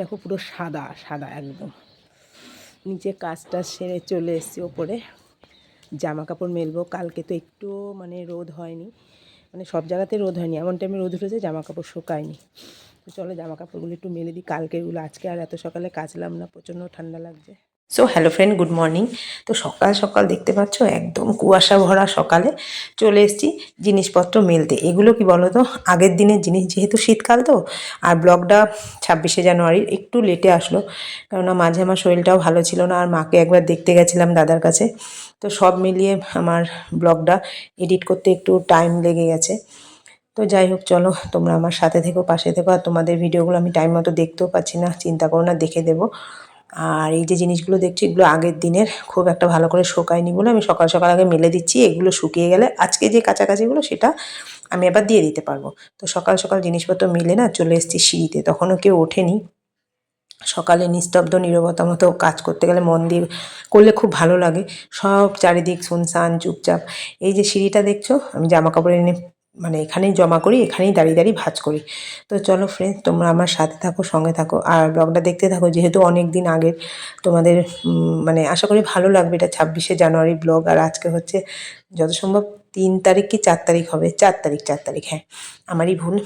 দেখো পুরো সাদা সাদা একদম। নিচে কাজটা সেরে চলে এসেছি ওপরে। জামা কাপড় মেলবো, কালকে তো একটু মানে রোদ হয়নি। মানে সব জায়গাতে রোদ হয়নি, এমন টাইমে রোদ উঠেছে জামা কাপড় শুকায়নি। তো চলো জামা কাপড়গুলো একটু মেলে দিই, কালকেরগুলো, আজকে আর এত সকালে কাচলাম না, প্রচণ্ড ঠান্ডা লাগছে। So hello friend good morning তো সকাল সকাল দেখতে পাচ্ছ, একদম কুয়াশা ভরা সকালে চলে এসেছি জিনিসপত্র মেলতে। এগুলো কি বলো তো? আগের দিনের জিনিস যেহেতু শীতকাল তো, আর ব্লগটা ছাব্বিশে জানুয়ারির একটু লেটে আসলো, কেননা মাঝে আমার শরীরটাও ভালো ছিল না, আর মাকে একবার দেখতে গেছিলাম দাদার কাছে। তো সব মিলিয়ে আমার ব্লগটা এডিট করতে একটু টাইম লেগে গেছে। তো যাই হোক, চলো তোমরা আমার সাথে থেকো, পাশে থেকো, আর তোমাদের ভিডিওগুলো আমি টাইম মতো দেখতেও পাচ্ছি না, চিন্তা করো না, দেখে দেবো। আর এই যে জিনিসগুলো দেখছি, এগুলো আগের দিনের খুব একটা ভালো করে শোকায়নি বলে আমি সকাল সকাল আগে মেলে দিচ্ছি, এগুলো শুকিয়ে গেলে আজকে যে কাছাকাছিগুলো সেটা আমি আবার দিয়ে দিতে পারব। তো সকাল সকাল জিনিসপত্র মিলে না চলে এসেছি সিঁড়িতে, তখনও কেউ ওঠেনি। সকালে নিস্তব্ধ নীরবতা মতো কাজ করতে গেলে মন দিয়ে করলে খুব ভালো লাগে। সব চারিদিক শুনশান, চুপচাপ। এই যে সিঁড়িটা দেখছ, আমি জামা কাপড় এনে মানে এখানেই জমা করি, এখানেই দাঁড়িয়ে দাঁড়িয়ে ভাজ করি। তো চলো ফ্রেন্ড তোমরা আমার সাথে থাকো, সঙ্গে থাকো। আর ব্লগটা দেখতে থাকো, যেহেতু অনেক দিন আগের, তোমাদের মানে আশা করি ভালো লাগবে এটা ছাব্বিশে জানুয়ারি ব্লগ আর আজকে হচ্ছে যত সম্ভব তিন তারিখ কি চার তারিখ হবে? চার তারিখ চার তারিখ হ্যাঁ আমারই ভুল।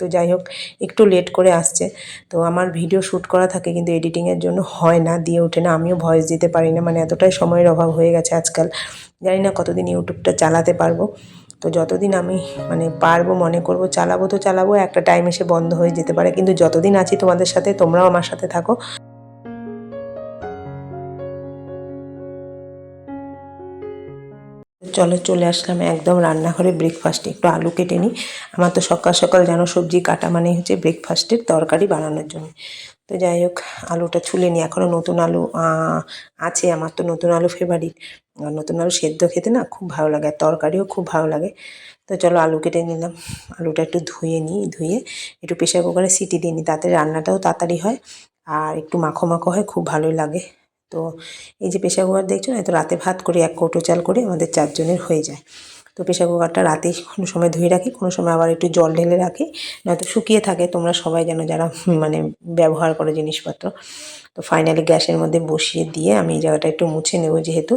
তো যাই হোক, একটু লেট করে আসছে। তো আমার ভিডিও শ্যুট করা থাকে, কিন্তু এডিটিংয়ের জন্য হয় না, দিয়ে ওঠে না। আমিও ভয়েস দিতে পারি না মানে এতটাই সময়ের অভাব হয়ে গেছে আজকাল। জানি না কতদিন ইউটিউবটা চালাতে পারব। তো যতদিন আমি মানে পারব, মনে করব, চালাবো তো চালাবো, একটা টাইম এসে বন্ধ হয়ে যেতে পারে। কিন্তু যতদিন আছি তোমাদের সাথে, তোমরাও আমার সাথে থাকো। চলো, চলে আসলাম একদম রান্নাঘরে ব্রেকফাস্টে একটু আলু কেটে নিই। আমার তো সকাল সকাল যেন সবজি কাটা মানে হচ্ছে ব্রেকফাস্টের তরকারি বানানোর জন্য। তো যাই হোক, আলুটা ছুলে নিই। এখনও নতুন আলু আছে আমার তো নতুন আলু ফেভারিট নতুন আলু সেদ্ধ খেতে না খুব ভালো লাগে, আর তরকারিও খুব ভালো লাগে। তো চলো আলু কেটে নিলাম। আলুটা একটু ধুয়ে নিই, ধুয়ে একটু প্রেশার কুকারে সিটি দিয়ে নিই, তাতে রান্নাটাও তাড়াতাড়ি হয় আর একটু মাখো মাখো হয়, খুব ভালোই লাগে। তো এই যে প্রেশার কুকার দেখছ না তো রাতে ভাত করে এক কৌটো চাল করে আমাদের চারজনের হয়ে যায়। তো প্রেশার কুকারটা রাতেই কোনো সময় ধুয়ে রাখি, কোনো সময় আবার একটু জল ঢেলে রাখি। নয়তো শুকিয়ে থাকে, তোমরা সবাই যেন যারা মানে ব্যবহার করো জিনিসপত্র। তো ফাইনালি গ্যাসের মধ্যে বসিয়ে দিয়ে আমি এই জায়গাটা একটু মুছে নেব যেহেতু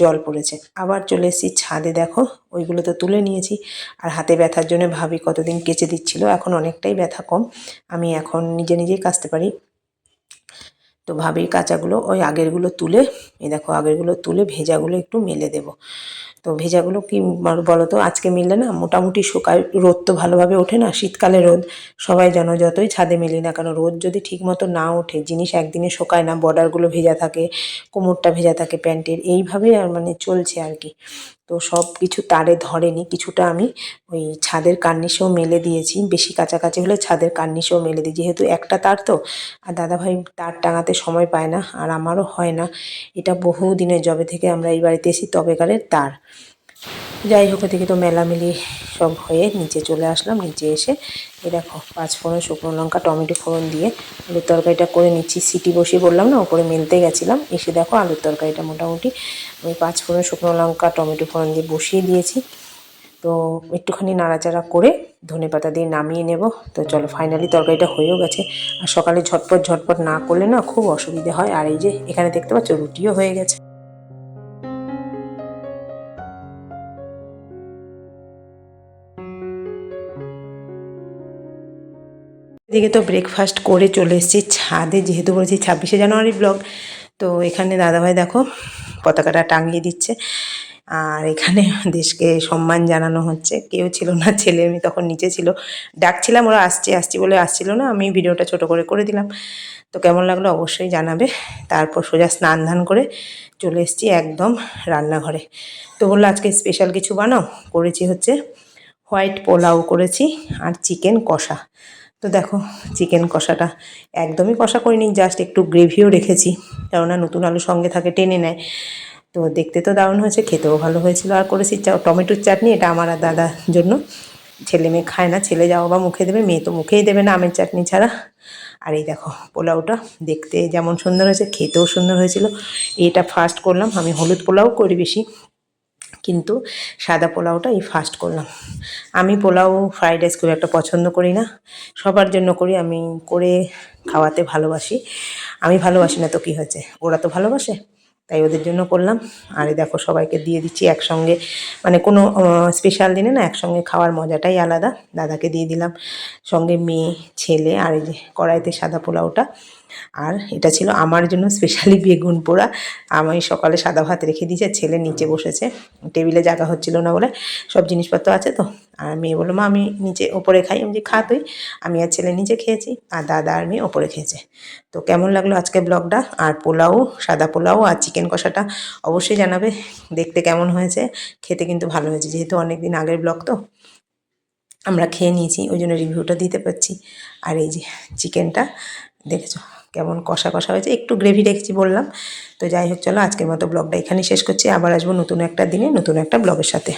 জল পড়েছে। আবার চলে এসেছি ছাদে, দেখো, ওইগুলো তো তুলে নিয়েছি। আর হাতে ব্যথার জন্য ভাবি কতদিন কেচে দিচ্ছিল, এখন অনেকটাই ব্যথা কম। আমি এখন নিজে নিজেই কাচতে পারি। তো ভাবির কাঁচাগুলো ওই আগেরগুলো তুলে, এই দেখো আগেরগুলো তুলে ভেজাগুলো একটু মেলে দেব। তো ভেজাগুলো কি বল- তো আজকে মিললে না মোটামুটি শুকায়, রোদ তো ভালোভাবে ওঠে না, শীতকালে রোদ, সবাই জানো যতই ছাদে মেলি না কেন রোদ যদি ঠিক মতো না ওঠে, জিনিস একদিনে শোকায় না, বর্ডারগুলো ভেজা থাকে, কোমরটা ভেজা থাকে প্যান্টের, এইভাবেই আর মানে চলছে আর কি। তো সব কিছু তারে ধরেনি। কিছুটা আমি ওই ছাদের কার্নিশেও মেলে দিয়েছি। বেশি কাছাকাছি হলে ছাদের কার্নিশেও মেলে দিই। যেহেতু একটা তার তো, আর দাদাভাই তার টাঙাতে সময় পায় না, আর আমারও হয় না। এটা বহু দিনের জবে থেকে আমরা এই বাড়িতে এসি তবেকারের তার। যাই হোক, এদিকে তো মেলামেলি সব হয়ে নিচে চলে আসলাম। নিচে এসে এই দেখো পাঁচ ফোড়ন, শুকনো লঙ্কা, টমেটো ফোড়ন দিয়ে আলুর তরকারিটা করে নিচ্ছি। সিটি বসিয়ে বললাম না, ওপরে মেলতে গেছিলাম। এসে দেখো আলুর তরকারিটা মোটামুটি আমি পাঁচ ফোড়ন, শুকনো লঙ্কা, টমেটো ফোড়ন দিয়ে বসিয়ে দিয়েছি। তো একটুখানি নাড়াচাড়া করে ধনে পাতা দিয়ে নামিয়ে নেব। তো চলো ফাইনালি তরকারিটা হয়েও গেছে। আর সকালে ঝটপট ঝটপট না করলে না খুব অসুবিধে হয়। আর এই যে এখানে দেখতে পাচ্ছ, রুটিও হয়ে গেছে। এদিকে তো ব্রেকফাস্ট করে চলে এসেছি ছাদে, যেহেতু বলেছি ছাব্বিশে জানুয়ারি ব্লগ তো এখানে দাদাভাই দেখো পতাকাটা টাঙিয়ে দিচ্ছে। আর এখানে দেশকে সম্মান জানানো হচ্ছে। কেউ ছিল না, ছেলে আমি তখন নিচে ছিল। ডাকছিলাম, ওরা আসছে, আসছি বলে আসছিল না, আমি ভিডিওটা ছোট করে করে দিলাম। তো কেমন লাগল অবশ্যই জানাবে। তারপর সোজা স্নান ধান করে চলে এসেছি একদম রান্নাঘরে। তো বলল, আজকে স্পেশাল কিছু বানাও? করেছি হচ্ছে হোয়াইট পোলাও করেছি আর চিকেন কষা। তো দেখো চিকেন কষাটা একদমই কষা করিনি জাস্ট একটু গ্রেভিও রেখেছি, কেননা নতুন আলু সঙ্গে থাকে, টেনে নেয়। তো দেখতে তো দারুণ হয়েছে, খেতেও ভালো হয়েছিল। আর করেছি টমেটোর চাটনি, এটা আমার আর দাদার জন্য। ছেলে মেয়ে খায় না, ছেলে যাও বা মুখে দেবে, মেয়ে তো মুখেই দেবে না আমের চাটনি ছাড়া। আর এই দেখো, পোলাওটা দেখতে যেমন সুন্দর হয়েছে, খেতেও সুন্দর হয়েছিল। এটা ফার্স্ট করলাম, আমি হলুদ পোলাও করি বেশি। কিন্তু সাদা পোলাওটা এই ফার্স্ট করলাম। আমি পোলাও ফ্রাইড রাইস খুব একটা পছন্দ করি না। সবার জন্য করি, আমি করে খাওয়াতে ভালোবাসি। আমি ভালোবাসি না তো কী হয়েছে? ওরা তো ভালোবাসে, তাই ওদের জন্য করলাম। আর দেখো, সবাইকে দিয়ে দিচ্ছি একসঙ্গে। মানে কোনো স্পেশাল দিনে না, একসঙ্গে খাওয়ার মজাটাই আলাদা। দাদাকে দিয়ে দিলাম। সঙ্গে মেয়ে, ছেলে, আর এই যে কড়াইতে সাদা পোলাওটা। আর এটা ছিল আমার জন্য স্পেশালি বেগুন পোড়া। আমি সকালে সাদা ভাত রেখে দিয়েছি ছেলে নিচে বসেছে। টেবিলে জায়গা হচ্ছিল না বলে সব জিনিসপত্র আছে তো। আর মেয়ে বলল, মা, আমি নিচে ওপরে খাই। আমি যে খা তুই। আমি আর ছেলে নিচে খেয়েছি আর দাদা আর মেয়ে ওপরে খেয়েছে। তো কেমন লাগল আজকে ব্লগটা? আর পোলাও, সাদা পোলাও আর চিকেন কষাটা অবশ্যই জানাবে। দেখতে কেমন হয়েছে? খেতে কিন্তু ভালো হয়েছে, যেহেতু অনেক দিন আগের ব্লগ তো। আমরা খেয়ে নিয়েছি, ওই জন্য রিভিউটা দিতে পারছি। আর এই যে চিকেনটা দেখেছ? কেমন কষা কষা হয়েছে। একটু গ্রেভি রেখেছি বললাম। তো যাই হোক, চলো আজকের মতো ব্লগটা এখানেই শেষ করছি। আবার আসব নতুন একটা দিনে, নতুন একটা ব্লগের সাথে।